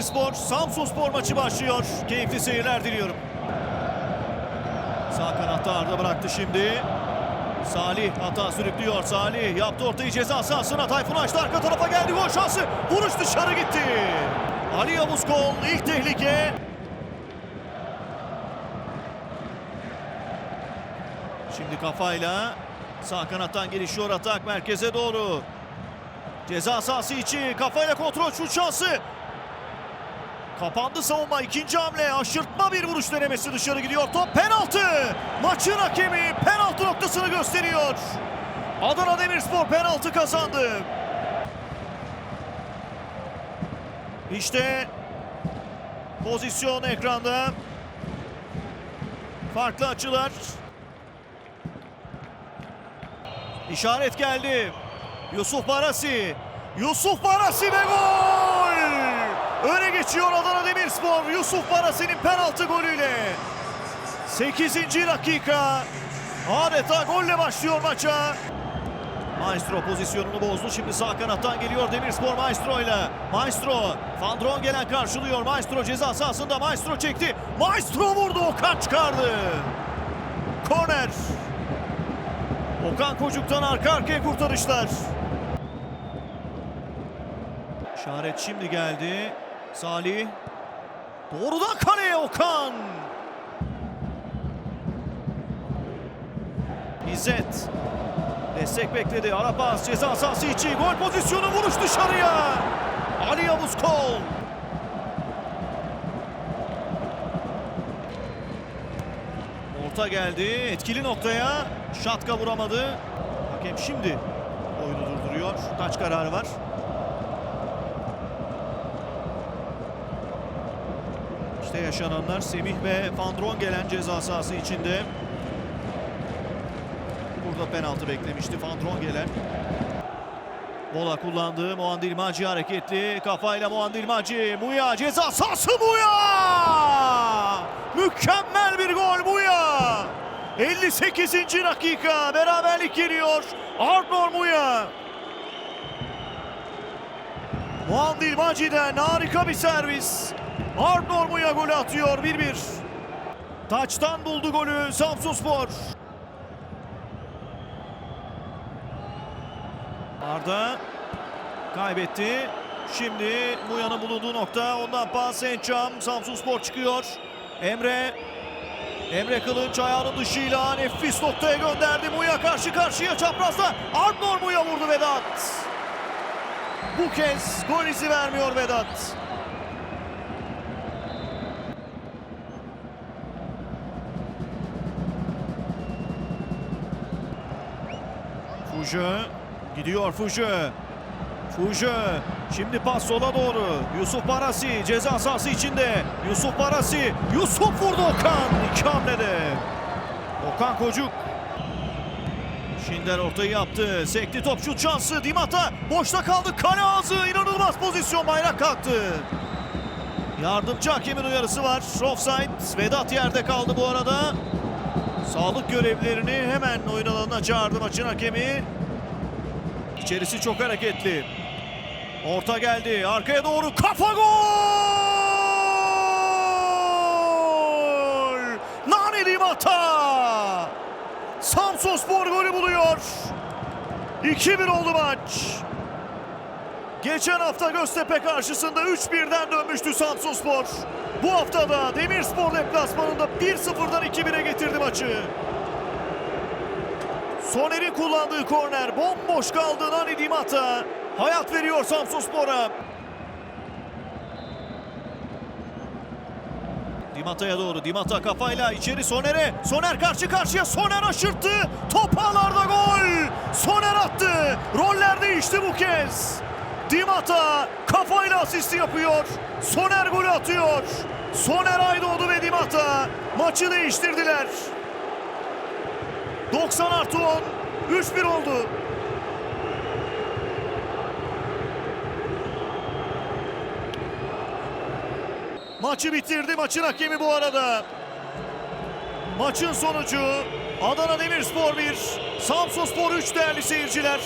Demirspor, Samsunspor maçı başlıyor. Keyifli seyirler diliyorum. Sağ kanatta Arda bıraktı şimdi. Salih hata sürüklüyor. Salih yaptı ortayı ceza sahasına. Tayfun açtı arka tarafa geldi. Gol şansı. Vuruş dışarı gitti. Ali Yavuz gol. ilk tehlike. Şimdi kafayla sağ kanattan gelişiyor atak merkeze doğru. Ceza sahası içi kafayla kontrol şut şansı. Kapandı savunma ikinci hamle aşırtma bir vuruş denemesi dışarı gidiyor top penaltı. Maçın hakemi penaltı noktasını gösteriyor. Adana Demirspor penaltı kazandı. İşte pozisyon ekranda. Farklı açılar. İşaret geldi. Yusuf Barasi. Yusuf Barasi ve gol! Öne geçiyor Adana Demirspor. Yusuf Barasi'nin penaltı golüyle. 8. dakika. Adeta golle başlıyor maça. Maestro pozisyonunu bozdu. Şimdi sağ kanattan geliyor Demirspor Maestro ile. Maestro. Fandron gelen karşılıyor. Maestro ceza sahasında. Maestro çekti. Maestro vurdu. Okan çıkardı. Korner. Okan Kocuk'tan arka arkaya kurtarışlar. İşaret şimdi geldi. Salih. Doğrudan kaleye Okan. İzzet. Destek bekledi. Ara pas ceza sahası içi. Gol pozisyonu vuruş dışarıya. Ali Yavuz Kol. Orta geldi. Etkili noktaya. Şatka vuramadı. Hakem şimdi oyunu durduruyor. Taç kararı var. Yaşananlar Semih ve Fandron gelen ceza sahası içinde. Burada penaltı beklemişti Fandron gelen. Bola kullandı. Muandil Maci hareketli. Kafayla Muandil Maci. Muya ceza sahası Muya! Mükemmel bir gol Muya! 58. dakika beraberlik geliyor. Arnor Muya. Muandil Maci'den harika bir servis. Arnor Muya golü atıyor 1-1. Taçtan buldu golü Samsunspor. Arda kaybetti. Şimdi Muya'nın bulunduğu nokta. Ondan pas Ençam. Samsunspor çıkıyor. Emre Emre Kılınç ayağının dışıyla nefis noktaya gönderdi. Muya karşı karşıya çaprazda. Arnor Muya vurdu Vedat. Bu kez gol izi vermiyor Vedat. Fujö gidiyor Fujö. Fujö şimdi pas sola doğru. Yusuf Barasi ceza sahası içinde. Yusuf Barasi. Yusuf vurdu Okan. İki hamlede. Okan Kocuk. Şinder ortayı yaptı. Sekti top şut şansı. Dimata boşta kaldı. Kale ağzı. inanılmaz pozisyon. Bayrak kalktı. Yardımcı hakemin uyarısı var. Offside. Vedat yerde kaldı bu arada. Sağlık görevlilerini hemen oyun alanına çağırdı maçın hakemi. İçerisi çok hareketli. Orta geldi. Arkaya doğru kafa gol! Nani Limata! Samsunspor golü buluyor. 2-1 oldu maç. Geçen hafta Göztepe karşısında 3-1'den dönmüştü Samsunspor. Bu hafta da Demirspor deplasmanında 1-0'dan 2-1'e getirdi maçı. Soner'in kullandığı korner bomboş kaldı Nani Dimata. Hayat veriyor Samsunspor'a. Dimata'ya doğru. Dimata kafayla içeri Soner'e. Soner karşı karşıya. Soner aşırttı. Top ağlarda gol. Soner attı. Roller değişti bu kez. Dimata kafayla asisti yapıyor. Soner golü atıyor. Soner Aydoğdu ve Dimata maçı değiştirdiler. 90 artı 10. 3-1 oldu. Maçı bitirdi. Maçın hakemi bu arada. Maçın sonucu Adana Demirspor 1, Samsunspor 3 değerli seyirciler.